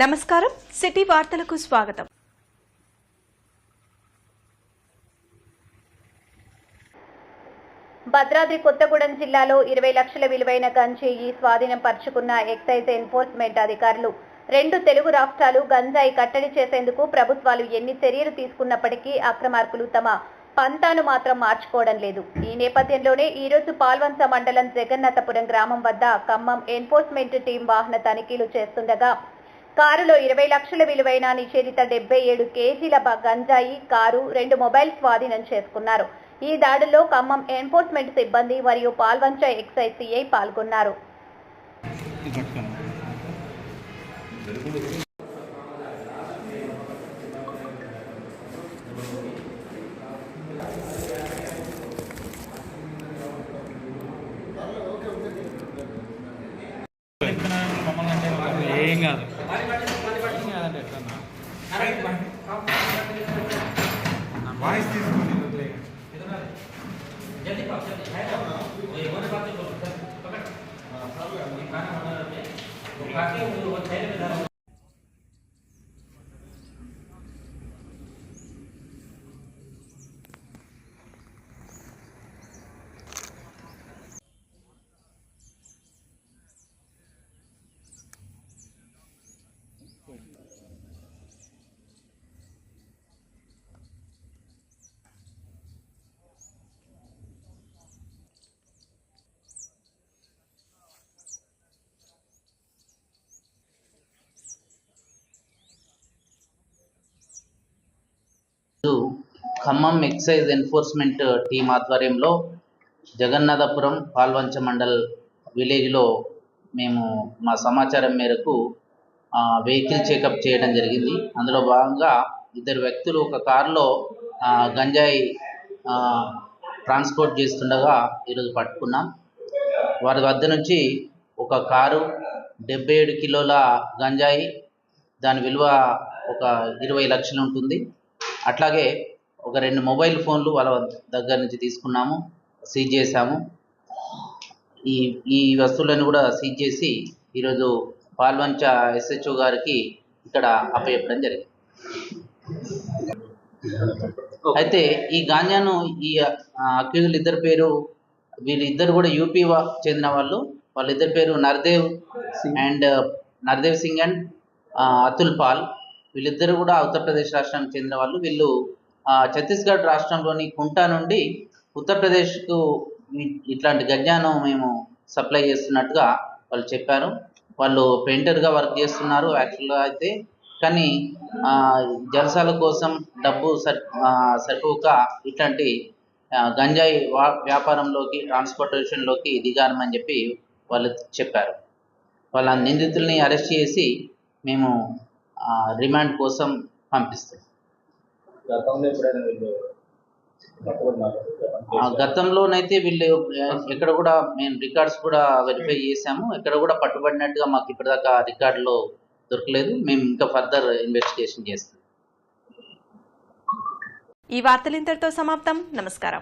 నమస్కారం. సిటీ వార్తలకు స్వాగతం. భద్రాద్రి కొత్తగూడెం జిల్లాలో ఇరవై లక్షల విలువైన గంజాయి స్వాధీనం పరుచుకున్న ఎక్సైజ్ ఎన్ఫోర్స్మెంట్ అధికారులు. రెండు తెలుగు రాష్ట్రాలు గంజాయి కట్టడి చేసేందుకు ప్రభుత్వాలు ఎన్ని చర్యలు తీసుకున్నప్పటికీ అక్రమార్కులు తమ పంతాను మాత్రం మార్చుకోవడం లేదు. ఈ నేపథ్యంలోనే ఈరోజు రోజు పాల్వంచ మండలం జగన్నాథపురం గ్రామం వద్ద ఖమ్మం ఎన్ఫోర్స్మెంట్ టీం వాహన తనిఖీలు చేస్తుండగా కారులో ఇరవై లక్షల విలువైన నిషేధిత డెబ్బై ఏడు కేజీల గంజాయి కారు రెండు మొబైల్ స్వాధీనం చేసుకున్నారు. ఈ దాడుల్లో ఖమ్మం ఎన్ఫోర్స్మెంట్ సిబ్బంది మరియు పాల్వంచ ఎక్సైజ్ సిఐ పాల్గొన్నారు. जल्दी पकड़ जल्दी है ना वो एक बार बात तो पकड़ हां सब ये खाना हमारा में बाकी वो है ना ఖమ్మం ఎక్సైజ్ ఎన్ఫోర్స్మెంట్ టీం ఆధ్వర్యంలో జగన్నాథపురం పాల్వంచ మండల్ విలేజ్లో మేము మా సమాచారం మేరకు వెహికల్ చెకప్ చేయడం జరిగింది. అందులో భాగంగా ఇద్దరు వ్యక్తులు ఒక కారులో గంజాయి ట్రాన్స్పోర్ట్ చేస్తుండగా ఈరోజు పట్టుకున్నాం. వారి వద్ద నుంచి ఒక కారు డెబ్బై ఏడు కిలోల గంజాయి దాని విలువ ఒక ఇరవై లక్షలు ఉంటుంది. అట్లాగే ఒక రెండు మొబైల్ ఫోన్లు వాళ్ళ దగ్గర నుంచి తీసుకున్నాము సీజ్ చేశాము. ఈ ఈ వస్తువులను కూడా సీజ్ చేసి ఈరోజు పాల్వంచ ఎస్హెచ్ఓ గారికి ఇక్కడ అప్పచెప్పడం జరిగింది. అయితే ఈ గాంజాను ఈ అక్యూజులు ఇద్దరు పేరు వీళ్ళిద్దరు కూడా యూపీ వా- చెందిన వాళ్ళు. వాళ్ళిద్దరి పేరు నర్దేవ్ అండ్ నర్దేవ్ సింగ్ అండ్ అతుల్ పాల్. వీళ్ళిద్దరు కూడా ఉత్తరప్రదేశ్ రాష్ట్రానికి చెందిన వాళ్ళు. వీళ్ళు ఛత్తీస్గఢ్ రాష్ట్రంలోని కుంటా నుండి ఉత్తరప్రదేశ్కు ఇట్లాంటి గంజాను మేము సప్లై చేస్తున్నట్టుగా వాళ్ళు చెప్పారు. వాళ్ళు పెయింటర్గా వర్క్ చేస్తున్నారు యాక్చువల్గా అయితే. కానీ జలసాల కోసం డబ్బు సరి సరిపోక ఇట్లాంటి గంజాయి వా- వ్యాపారంలోకి ట్రాన్స్పోర్టేషన్లోకి దిగారమని చెప్పి వాళ్ళు చెప్పారు. వాళ్ళ నిందితుల్ని అరెస్ట్ చేసి మేము రిమాండ్ కోసం పంపిస్తాం. గతంలో ఎప్పుడైనా వీళ్ళు పట్టుబడినారు ఆ, గతంలోనైతే వీళ్ళు ఎక్కడ కూడా మేము రికార్డ్స్ కూడా వెరిఫై చేసాము ఎక్కడ కూడా పట్టుబడినట్టుగా మాకు ఇప్పటిదాకా రికార్డులో దొరకలేదు. మేము ఇంకా ఫర్దర్ ఇన్వెస్టిగేషన్ చేస్తాం. ఈ వార్తలు ఇంతటితో సమాప్తం. నమస్కారం.